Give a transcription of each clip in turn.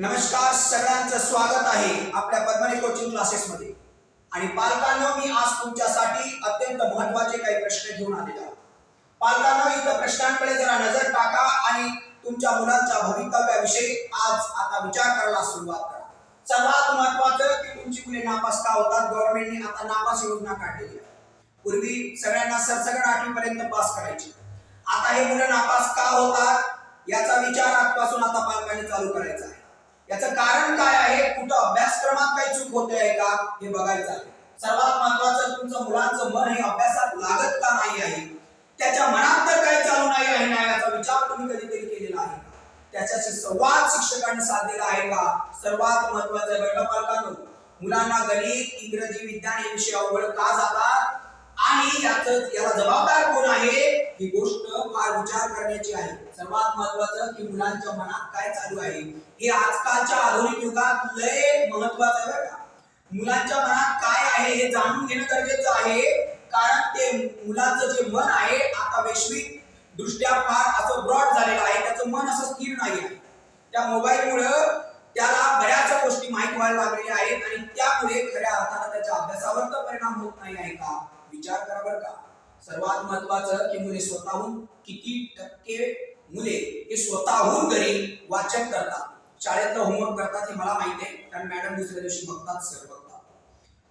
नमस्कार सगळ्यांचं स्वागत आहे आपल्या पद्मनी कोचिंग क्लासेसमध्ये आणि पालकांना मी आज तुमच्यासाठी अत्यंत महत्त्वाचे काही प्रश्न घेऊन आलेलो आहे. पालकांना इथं प्रश्नांकडे जरा नजर टाका आणि तुमच्या मुलांच्या भवितव्याविषयी आज आता विचार करायला सुरुवात करा. सर्वात महत्वाचं की तुमची मुले नापास का होतात? गव्हर्नमेंटने आता नापास योजना काढलेली आहे. पूर्वी सगळ्यांना सरसकट आठवीपर्यंत पास करायची. आता हे मुलं नापास का होतात? याचा विचार आजपासून आता पालकांनी चालू करायचा आहे. याचं कारण काय आहे? कुठं अभ्यासक्रमात काही चूक होते आहे का? हे बघायचं आहे. सर्वात महत्वाचं तुमचं मुलांचं मन हे अभ्यासात लागत का नाही आहे? त्याच्या मनात तर काही चालू नाही आहे ना याचा विचार तुम्ही कधीतरी केलेला आहे त्याच्याशी संवाद शिक्षकांनी साधलेला आहे का? सर्वात महत्वाचं बेटा पालकांनो मुलांना गणित इंग्रजी विज्ञान हे विषय अवघड का जातात? आणि याच याला जबाबदार कोण आहे? ही गोष्ट काय विचार करण्याची आहे. सर्वात महत्वाचं की मुलांच्या मनात काय चालू आहे? हे आजकालच्या आधुनिक युगात लय महत्वाचं आहे बरं का. मुलांच्या मनात काय आहे हे जाणून घेणं गरजेचं आहे. कारण ते मुलाचं जे मन आहे आता वैश्विक दृष्ट्या फार असं ब्रॉड झालेलं आहे. त्याचं मन असं स्थिर नाही आहे. त्या मोबाईलमुळं त्याला बऱ्याच गोष्टी माहीत व्हायला लागलेल्या आहेत आणि त्यामुळे खऱ्या अर्थानं त्याच्या अभ्यासावर तर परिणाम होत नाही आहे का? विचार करा सर्वात महत्वाचं की मुले स्वतःहून किती टक्के मुले हे स्वतःहून घरी वाचन करतात. शाळेतलं होमवर्क करतात हे मला माहिती आहे. कारण मॅडम दुसऱ्या दिवशी बघतात सर बघतात.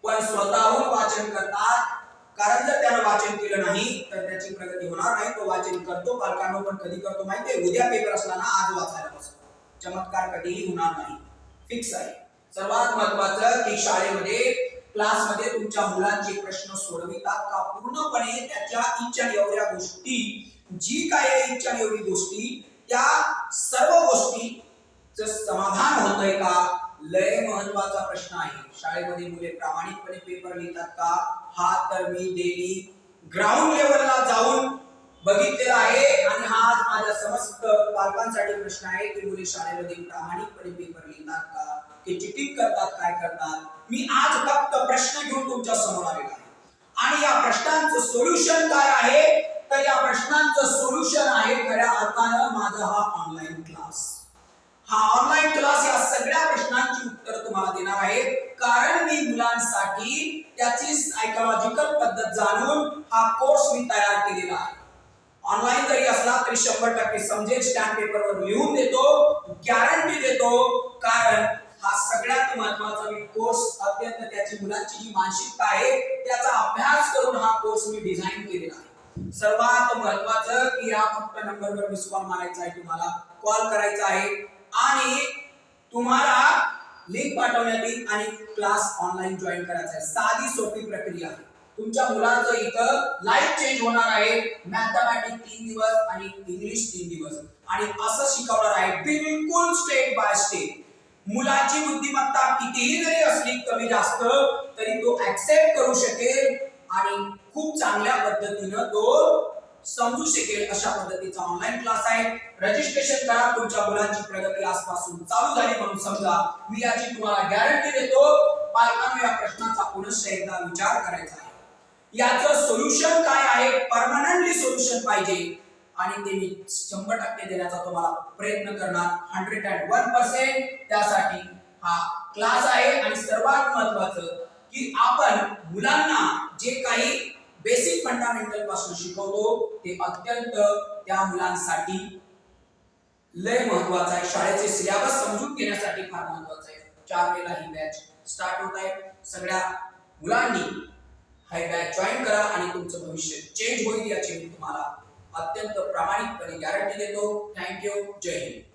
पण स्वतःहून वाचन करतात. कारण जर त्यानं वाचन केलं नाही तर त्याची प्रगती होणार नाही. तो वाचन करतो पालकांनो पण कधी करतो माहितीये उद्या पेपर असला ना आज वाचायला बसतो. चमत्कार कधीही होणार नाही. फिक्स आहे. सर्वात महत्वाचं की शाळेमध्ये क्लासमध्ये तुमच्या मुलांचे प्रश्न सोडवितात का? पूर्णपणे त्याच्या इच्छा एवढ्या गोष्टी जी काय इच्छा एवढी गोष्टी त्या सर्व गोष्टीचं समाधान होतंय का? लय महत्त्वाचा प्रश्न आहे. शाळेमध्ये मुले प्रामाणिकपणे पेपर लिहितात का? हा तर मी डेली ग्राउंड लेवलला जाऊन बघितलेला आहे आणि हा आज माझ्या समस्त पालकांसाठी प्रश्न आहे की मुले शाळेमध्ये प्रामाणिकपणे पेपर लिहितात का? ते चिटिंग करतात काय करतात? मी आज फक्त प्रश्न घेऊन तुमच्यासमोर आलेला आहे. आणि या प्रश्नांचं सोल्युशन काय आहे? तर या प्रश्नांचं सोल्युशन आहे खऱ्या अर्थानं माझा हा ऑनलाईन क्लास हा ऑनलाईन क्लास या सगळ्या प्रश्नांची उत्तर तुम्हाला देणार आहे. कारण मी मुलांसाठी त्याची सायकोलॉजिकल पद्धत जाणून हा कोर्स मी तयार केलेला आहे. ऑनलाईन जरी असला तरी शंभर टक्के समजेल. स्टॅम्प पेपरवर लिहून देतो गॅरंटी देतो. कारण सगळ्यात महत्त्वाचा मी कोर्स अत्यंत त्याची मुलांची जी मानसिकता आहे त्याचा अभ्यास करून हा कोर्स मी डिझाईन केलेला आहे. सर्वात महत्वाचं की या फक्त नंबरवर मिस कॉल मारायचा आहे तुम्हाला कॉल करायचा आहे. आणि तुम्हाला लिंक पाठवण्यात येईल आणि क्लास ऑनलाईन जॉईन करायचा आहे. साधी सोपी प्रक्रिया. आहे तुमच्या मुलाचं इथं लाईफ चेंज होणार आहे. मॅथमॅटिक्स तीन दिवस आणि इंग्लिश तीन दिवस. आणि असं शिकवणार आहे बिलकुल स्टेप बाय स्टेप मुलाची बुद्धिमत्ता कितीही जरी असली कमी जास्त तरी तो ऍक्सेप्ट करू शकेल आणि खूप चांगल्या पद्धतीनं तो समजू शकेल अशा पद्धतीचा ऑनलाईन क्लास आहे. रजिस्ट्रेशन करा तुमच्या मुलांची प्रगती आजपासून चालू झाली म्हणून समजा. मी याची तुम्हाला गॅरंटी देतो. पालकांना या प्रश्नाचा पुनश्च एकदा विचार करायचा आहे. याचं सोल्युशन काय आहे? परमनंटली सोल्युशन पाहिजे. आणि ते मी शंभर टक्के देण्याचा तुम्हाला प्रयत्न करणार. हंड्रेड अँड वन पर्सेंट त्यासाठी हा क्लास आहे. आणि सर्वात महत्वाचं की आपण मुलांना जे काही बेसिक फंडामेंटलपासून शिकवतो ते अत्यंत त्या मुलांसाठी लय महत्वाचं आहे. शाळेचे सिलेबस समजून घेण्यासाठी फार महत्वाचं आहे. चार वेळेला ही बॅच स्टार्ट होत आहे. सगळ्या मुलांनी हा बॅच जॉईन करा आणि तुमचं भविष्य चेंज होईल याची मी तुम्हाला अत्यंत प्रामाणिकपणे गॅरंटी देतो. थँक्यू जय हिंद.